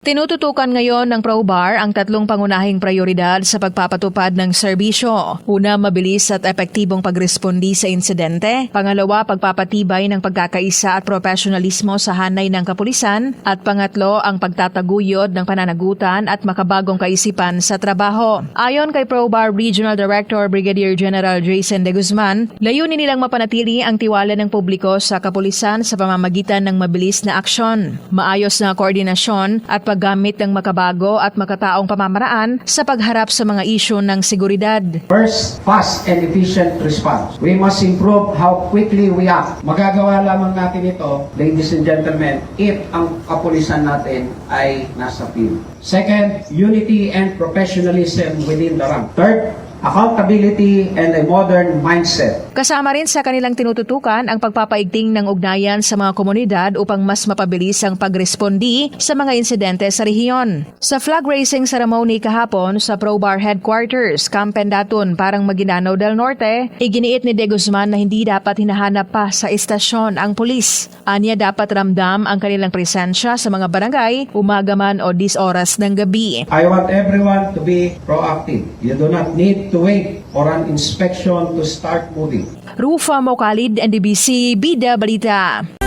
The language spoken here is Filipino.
Tinututukan ngayon ng ProBar ang tatlong pangunahing prioridad sa pagpapatupad ng serbisyo. Una, mabilis at epektibong pagrespondi sa insidente. Pangalawa, pagpapatibay ng pagkakaisa at profesionalismo sa hanay ng kapulisan. At pangatlo, ang pagtataguyod ng pananagutan at makabagong kaisipan sa trabaho. Ayon kay ProBar Regional Director Brigadier General Jason De Guzman, layunin nilang mapanatili ang tiwala ng publiko sa kapulisan sa pamamagitan ng mabilis na aksyon, maayos na koordinasyon at paggamit ng makabago at makataong pamamaraan sa pagharap sa mga isyu ng seguridad. First, fast and efficient response. We must improve how quickly we act. Magagawa lamang natin ito, ladies and gentlemen, if ang kapulisan natin ay nasa field. Second, unity and professionalism within the rank. Third, accountability and a modern mindset. Kasama rin sa kanilang tinututukan ang pagpapaigting ng ugnayan sa mga komunidad upang mas mapabilis ang pagrespondi sa mga insidente sa rehiyon. Sa flag raising ceremony kahapon sa ProBar Headquarters, Camp Pendatun, parang Maguindanao del Norte, iginiit ni De Guzman na hindi dapat hinahanap pa sa istasyon ang pulis. Anya dapat ramdam ang kanilang presensya sa mga barangay, umaga man o dis oras ng gabi. I want everyone to be proactive. You do not need to wait for an inspection to start moving. Rufa Mokalid, NDBC, Bida Balita.